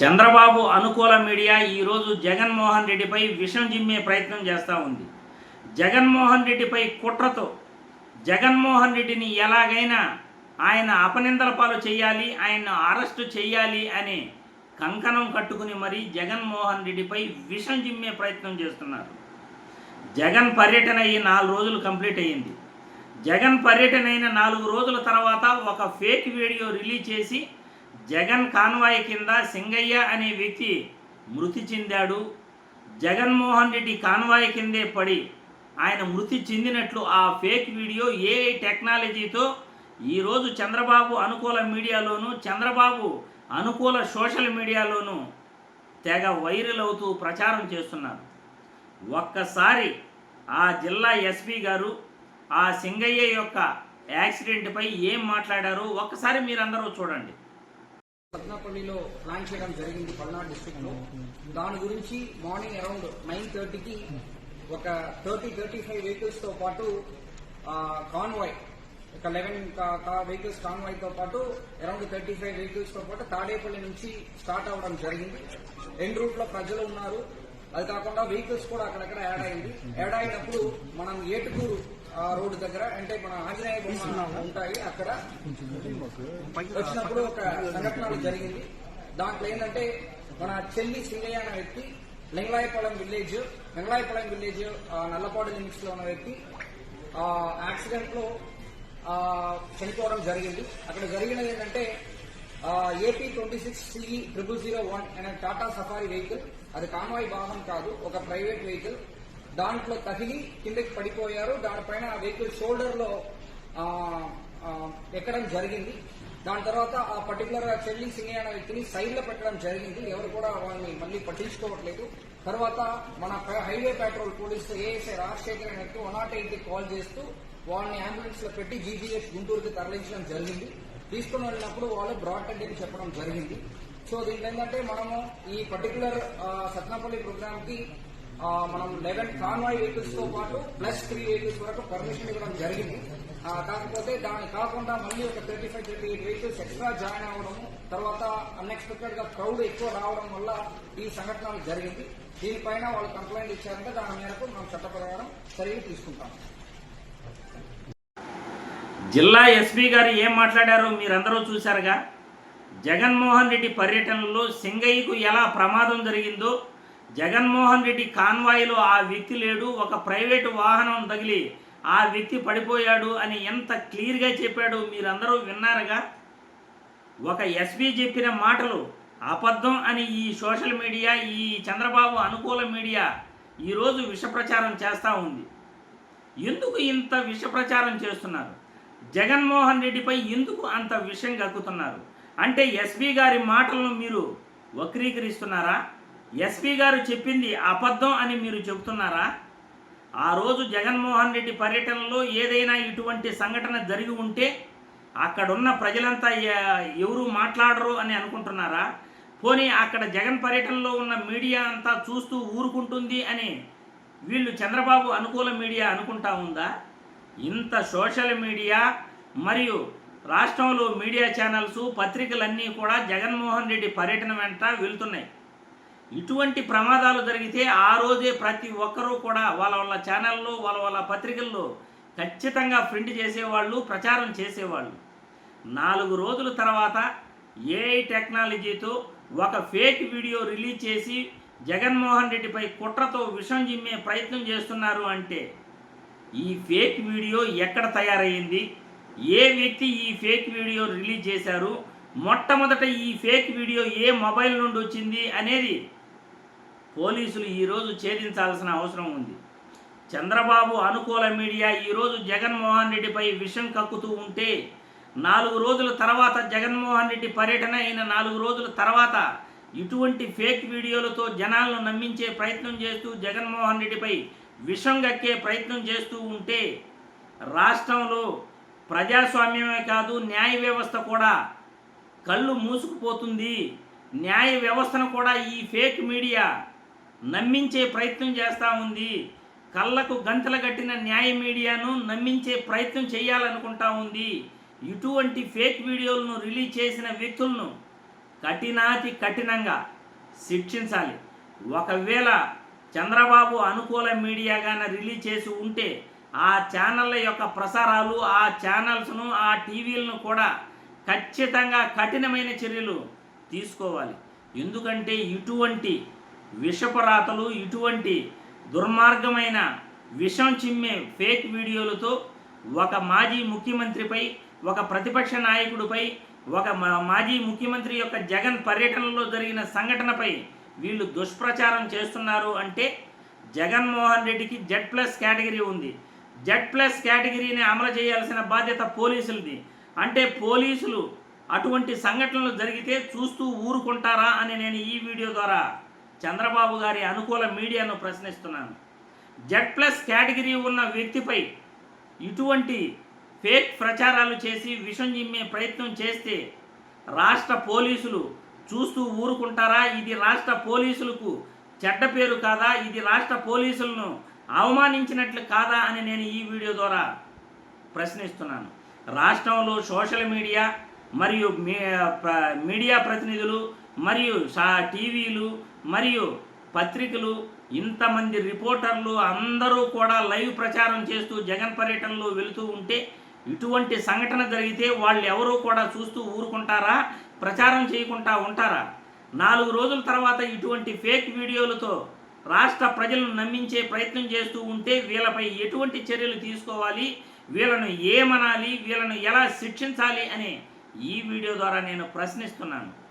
చంద్రబాబు అనుకూల మీడియా ఈరోజు జగన్మోహన్ రెడ్డిపై విషం జిమ్మే ప్రయత్నం చేస్తూ ఉంది. జగన్మోహన్ రెడ్డిపై కుట్రతో జగన్మోహన్ రెడ్డిని ఎలాగైనా ఆయన అపనిందల పాలు చేయాలి ఆయన అరెస్టు చేయాలి అనే కంకణం కట్టుకుని మరీ జగన్మోహన్ రెడ్డిపై విషం జిమ్మే ప్రయత్నం చేస్తున్నారు. జగన్ పర్యటన అయ్యి నాలుగు రోజులు కంప్లీట్ అయ్యింది. జగన్ పర్యటన అయిన నాలుగు రోజుల తర్వాత ఒక ఫేక్ వీడియో రిలీజ్ చేసి జగన్ కాన్వాయ్ కింద సింగయ్య అనే వ్యక్తి మృతి చెందాడు. జగన్మోహన్ రెడ్డి కాన్వాయ్ కిందే పడి ఆయన మృతి చెందినట్లు ఆ ఫేక్ వీడియో ఏఐ టెక్నాలజీతో ఈరోజు చంద్రబాబు అనుకూల మీడియాలోను చంద్రబాబు అనుకూల సోషల్ మీడియాలోను తెగ వైరల్ అవుతూ ప్రచారం చేస్తున్నారు. ఒక్కసారి ఆ జిల్లా ఎస్పీ గారు ఆ సింగయ్య యొక్క యాక్సిడెంట్పై ఏం మాట్లాడారో ఒక్కసారి మీరందరూ చూడండి. సత్నాపల్లిలో ప్లాన్ చేయడం జరిగింది పల్నాడు డిస్టిక్లో. దాని గురించి మార్నింగ్ అరౌండ్ నైన్ థర్టీకి ఒక థర్టీ థర్టీ ఫైవ్ వెహికల్స్తో పాటు కాన్వాయ్ ఒక లెవెన్ వెహికల్స్ కాన్వాయ్తో పాటు అరౌండ్ థర్టీ ఫైవ్ వెహికల్స్తో పాటు తాడేపల్లి నుంచి స్టార్ట్ అవ్వడం జరిగింది. ఎండ్ రూట్లో ప్రజలు ఉన్నారు. అది కాకుండా వెహికల్స్ కూడా అక్కడక్కడ యాడ్ అయింది. యాడ్ అయినప్పుడు మనం ఏటుకూరు ఆ రోడ్డు దగ్గర అంటే మన ఆంజనేయ బొమ్మ ఉంటాయి అక్కడ. వచ్చినప్పుడు ఒక సంఘటన జరిగింది. దాంట్లో ఏంటంటే మన చెల్లి సింగయ్య అనే వ్యక్తి లింగలాయపాలెం విలేజ్ లింగలాయపాలెం విలేజ్ నల్లపాడు లిమిట్స్లో ఉన్న వ్యక్తి ఆ, యాక్సిడెంట్లో చనిపోవడం జరిగింది. అక్కడ జరిగినది ఏంటంటే AP twenty six CE triple zero one అనే టాటా సఫారీ వెహికల్ అది కాన్వాయ్ వాహనం కాదు ఒక ప్రైవేట్ వెహికల్. దాంట్లో తగిలి కిందకి పడిపోయారు. దానిపైన ఆ వెహికల్ షోల్డర్లో ఎక్కడం జరిగింది. దాని తర్వాత ఆ పర్టికులర్ చెల్లి సింగయ్య అనే వ్యక్తిని సైడ్లో పెట్టడం జరిగింది. ఎవరు కూడా వాళ్ళని మళ్ళీ పట్టించుకోవట్లేదు. తర్వాత మన highway patrol police ASI Rajasekhar అనే వ్యక్తి వన్ నాట్ ఎయిట్ కాల్ చేస్తూ వాళ్ళని అంబులెన్స్లో పెట్టి జీజీహెచ్ గుంటూరుకి తరలించడం జరిగింది. తీసుకుని వెళ్ళినప్పుడు వాళ్ళు బ్రాడ్ అని చెప్పడం జరిగింది. సో దీంట్లో ఏంటంటే మనము ఈ పర్టికులర్ సత్నాపల్లి ప్రోగ్రామ్కి మనం లెవెన్ కాన్వాయ్ వెహికల్స్తో పాటు ప్లస్ త్రీ వెహికల్స్ వరకు పర్మిషన్ ఇవ్వడం జరిగింది. కాకపోతే దాని కాకుండా మళ్ళీ ఒక thirty five thirty eight vehicles extra join అవ్వడము తర్వాత అన్ఎక్స్పెక్టెడ్గా క్రౌడ్ ఎక్కువ రావడం వల్ల ఈ సంఘటన జరిగింది. దీనిపైన వాళ్ళు కంప్లైంట్ ఇచ్చారంటే దాని మేరకు మనం చట్ట ప్రకారం చర్యలు తీసుకుంటాం. జిల్లా ఎస్పీ గారు ఏం మాట్లాడారో మీరందరూ చూశారుగా? జగన్మోహన్ రెడ్డి పర్యటనలో సింగయ్యకు ఎలా ప్రమాదం జరిగిందో జగన్మోహన్ రెడ్డి కాన్వాయ్లో ఆ వ్యక్తి లేడు ఒక ప్రైవేటు వాహనం తగిలి ఆ వ్యక్తి పడిపోయాడు అని ఎంత క్లియర్గా చెప్పాడో మీరందరూ విన్నారుగా? ఒక ఎస్పీ చెప్పిన మాటలు అబద్ధం అని ఈ సోషల్ మీడియా ఈ చంద్రబాబు అనుకూల మీడియా ఈరోజు విషప్రచారం చేస్తూ ఉంది. ఎందుకు ఇంత విషప్రచారం చేస్తున్నారు? జగన్మోహన్ రెడ్డిపై ఎందుకు అంత విషం కక్కుతున్నారు? అంటే ఎస్పీ గారి మాటలను మీరు వక్రీకరిస్తున్నారా? ఎస్పీ గారు చెప్పింది అబద్ధం అని మీరు చెబుతున్నారా? ఆ రోజు జగన్మోహన్ రెడ్డి పర్యటనలో ఏదైనా ఇటువంటి సంఘటన జరిగి ఉంటే అక్కడున్న ప్రజలంతా ఎవరు మాట్లాడరు అని అనుకుంటున్నారా? పోనీ అక్కడ జగన్ పర్యటనలో ఉన్న మీడియా అంతా చూస్తూ ఊరుకుంటుంది అని వీళ్ళు చంద్రబాబు అనుకూల మీడియా అనుకుంటా ఉందా? ఇంత సోషల్ మీడియా మరియు రాష్ట్రంలో మీడియా ఛానల్స్ పత్రికలన్నీ కూడా జగన్మోహన్ రెడ్డి పర్యటన వెంట వెళ్తున్నాయి. ఇటువంటి ప్రమాదాలు జరిగితే ఆ రోజే ప్రతి ఒక్కరూ కూడా వాళ్ళ వాళ్ళ ఛానల్లో వాళ్ళ వాళ్ళ పత్రికల్లో ఖచ్చితంగా ప్రింట్ చేసేవాళ్ళు ప్రచారం చేసేవాళ్ళు. నాలుగు రోజుల తర్వాత ఏఐ టెక్నాలజీతో ఒక ఫేక్ వీడియో రిలీజ్ చేసి జగన్మోహన్ రెడ్డిపై కుట్రతో విషం జిమ్మే ప్రయత్నం చేస్తున్నారు అంటే ఈ ఫేక్ వీడియో ఎక్కడ తయారయ్యింది ఏ వ్యక్తి ఈ ఫేక్ వీడియో రిలీజ్ చేశారు? మొట్టమొదట ఈ ఫేక్ వీడియో ఏ మొబైల్ నుండి వచ్చింది అనేది పోలీసులు ఈరోజు ఛేదించాల్సిన అవసరం ఉంది. చంద్రబాబు అనుకూల మీడియా ఈరోజు జగన్మోహన్ రెడ్డిపై విషం కక్కుతూ ఉంటే నాలుగు రోజుల తర్వాత జగన్మోహన్ రెడ్డి పర్యటన అయిన నాలుగు రోజుల తర్వాత ఇటువంటి ఫేక్ వీడియోలతో జనాలను నమ్మించే ప్రయత్నం చేస్తూ జగన్మోహన్ రెడ్డిపై విషం గక్కే ప్రయత్నం చేస్తూ ఉంటే రాష్ట్రంలో ప్రజాస్వామ్యమే కాదు న్యాయ వ్యవస్థ కూడా కళ్ళు మూసుకుపోతుంది. న్యాయ వ్యవస్థను కూడా ఈ ఫేక్ మీడియా నమ్మించే ప్రయత్నం చేస్తూ ఉంది. కళ్ళకు గంతలు కట్టిన న్యాయ మీడియాను నమ్మించే ప్రయత్నం చేయాలనుకుంటా ఉంది. ఇటువంటి ఫేక్ వీడియోలను రిలీజ్ చేసిన వ్యక్తులను కఠినాతి కఠినంగా శిక్షించాలి. ఒకవేళ చంద్రబాబు అనుకూల మీడియాగానే రిలీజ్ చేసి ఉంటే ఆ ఛానళ్ళ యొక్క ప్రసారాలు ఆ ఛానల్స్ను ఆ టీవీలను కూడా ఖచ్చితంగా కఠినమైన చర్యలు తీసుకోవాలి. ఎందుకంటే ఇటువంటి విషపరాతలు ఇటువంటి దుర్మార్గమైన విషం చిమ్మే ఫేక్ వీడియోలతో ఒక మాజీ ముఖ్యమంత్రిపై ఒక ప్రతిపక్ష నాయకుడిపై ఒక మా- మాజీ ముఖ్యమంత్రి యొక్క జగన్ పర్యటనలో జరిగిన సంఘటనపై వీళ్ళు దుష్ప్రచారం చేస్తున్నారు అంటే జగన్మోహన్ రెడ్డికి జెడ్ ప్లస్ కేటగిరీ ఉంది. జెడ్ ప్లస్ కేటగిరీని అమలు చేయాల్సిన బాధ్యత పోలీసులది. అంటే పోలీసులు అటువంటి సంఘటనలు జరిగితే చూస్తూ ఊరుకుంటారా అని నేను ఈ వీడియో ద్వారా చంద్రబాబు గారి అనుకూల మీడియాను ప్రశ్నిస్తున్నాను. జెడ్ ప్లస్ కేటగిరీ ఉన్న వ్యక్తిపై ఇటువంటి ఫేక్ ప్రచారాలు చేసి విషం జిమ్మే ప్రయత్నం చేస్తే రాష్ట్ర పోలీసులు చూస్తూ ఊరుకుంటారా? ఇది రాష్ట్ర పోలీసులకు చెడ్డ పేరు కాదా? ఇది రాష్ట్ర పోలీసులను అవమానించినట్లు కాదా అని నేను ఈ వీడియో ద్వారా ప్రశ్నిస్తున్నాను. రాష్ట్రంలో సోషల్ మీడియా మరియు మీ- ప్ర- మీడియా ప్రతినిధులు మరియు సా టీవీలు మరియు పత్రికలు ఇంతమంది రిపోర్టర్లు అందరూ కూడా లైవ్ ప్రచారం చేస్తూ జగన్ పర్యటనలో వెళుతూ ఉంటే ఇటువంటి సంఘటన జరిగితే వాళ్ళు ఎవరూ కూడా చూస్తూ ఊరుకుంటారా? ప్రచారం చేయకుండా ఉంటారా? నాలుగు రోజుల తర్వాత ఇటువంటి ఫేక్ వీడియోలతో రాష్ట్ర ప్రజలను నమ్మించే ప్రయత్నం చేస్తూ ఉంటే వీళ్ళపై ఎటువంటి చర్యలు తీసుకోవాలి? వీళ్ళను ఏమనాలి? వీళ్ళను ఎలా శిక్షించాలి? అనే ఈ వీడియో ద్వారా నేను ప్రశ్నిస్తున్నాను.